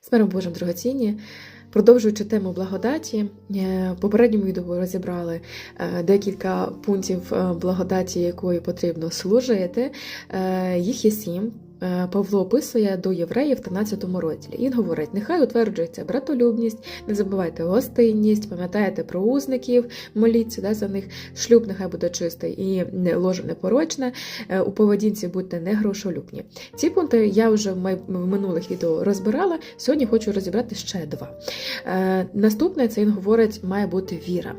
З миром Божим дорогоцінні. Продовжуючи тему благодаті, е, в попередньому відео розібрали е, декілька пунктів е, благодаті, якої потрібно служити. Їх є сім. Е, Павло описує до євреїв в 13 розділі. Він говорить: нехай утверджується братолюбність, не забувайте гостинність, пам'ятаєте про узників, моліться да, за них, шлюб нехай буде чистий і не ложе непорочне. У поведінці будьте не грошолюбні. Ці пункти я вже в минулих відео розбирала. Сьогодні хочу розібрати ще два. Е, Наступне це він говорить, має бути віра.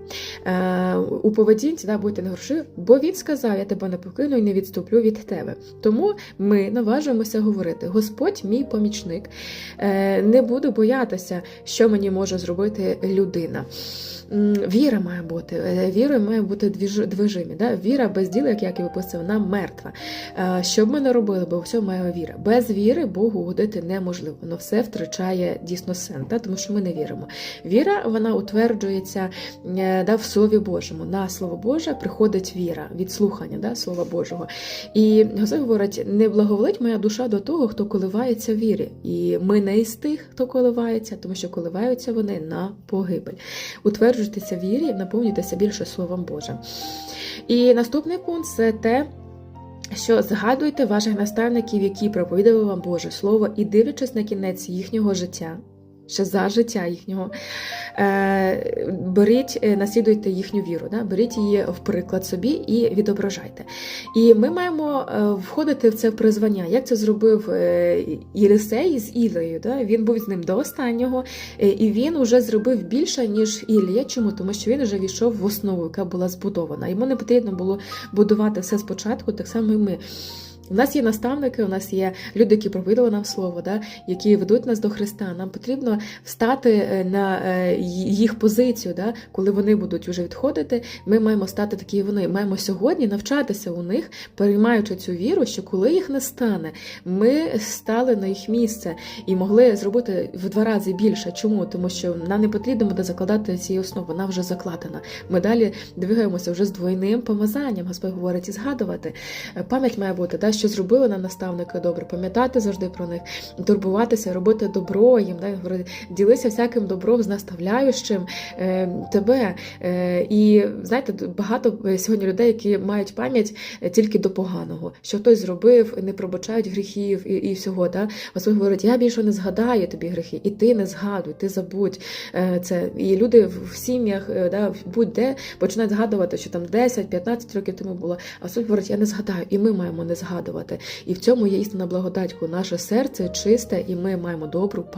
Е, У поведінці да, будьте не гроші, бо він сказав: Я тебе не покину і не відступлю від тебе. Тому ми наважуємося говорити: Господь мій помічник, Е, не буду боятися, що мені може зробити людина. Віра має бути, е, віра має бути движимі. Да? Віра без діла, як Яків описав, вона мертва. Е, Що б ми не робили, бо все має віра. Без віри Богу угодити неможливо. Воно все втрачає дійсно сенс, да? тому що ми не віримо. Віра вона утверджується е, да, в Слові Божому. На Слово Боже приходить віра від слухання да, Слова Божого. І Господь говорить: не благоволить моя душа до того, хто коливається в вірі. І ми не із тих, хто коливається, тому що коливаються вони на погибель. Утверджуйтеся в вірі, наповнюйтеся більше Словом Божим. І наступний пункт це те. Що згадуйте ваших наставників, які проповідали вам Боже Слово, і дивлячись на кінець їхнього життя, ще за життя їхнього, е, беріть, е, наслідуйте їхню віру, да? беріть її в приклад собі і відображайте. І ми маємо е, входити в це призвання. Як це зробив Єлисей з Ілею? Да? Він був з ним до останнього, і він уже зробив більше, ніж Ілія. Чому? Тому що він вже війшов в основу, яка була збудована. Йому не потрібно було будувати все спочатку, так само і ми. У нас є наставники, у нас є люди, які проповідали нам слово, да, які ведуть нас до Христа. Нам потрібно встати е, на е, їх позицію, да, коли вони будуть вже відходити. Ми маємо стати такі, вони маємо сьогодні навчатися у них, переймаючи цю віру, що коли їх не стане, ми стали на їх місце і могли зробити в два рази більше. Чому? Тому що нам не потрібно буде закладати цієї основи, вона вже закладена. Ми далі двигаємося вже з двойним помазанням. Господь говорить і згадувати. Е, Пам'ять має бути, да, що зробили нам наставники добре, пам'ятати завжди про них, турбуватися, робити добро їм, да, ділися всяким добром з наставляючим е, тебе. Е, і знаєте, багато е, сьогодні людей, які мають пам'ять е, тільки до поганого, що хтось зробив, не пробачають гріхів і, і всього. Да? Господь говорить, я більше не згадаю тобі гріхи, і ти не згадуй, ти забудь е, це. І люди в сім'ях, е, да, будь-де починають згадувати, що там 10-15 років тому було. А Господь говорить, я не згадаю, і ми маємо не згадувати. І в цьому є істина благодать, наше серце чисте, і ми маємо добру пам'ять.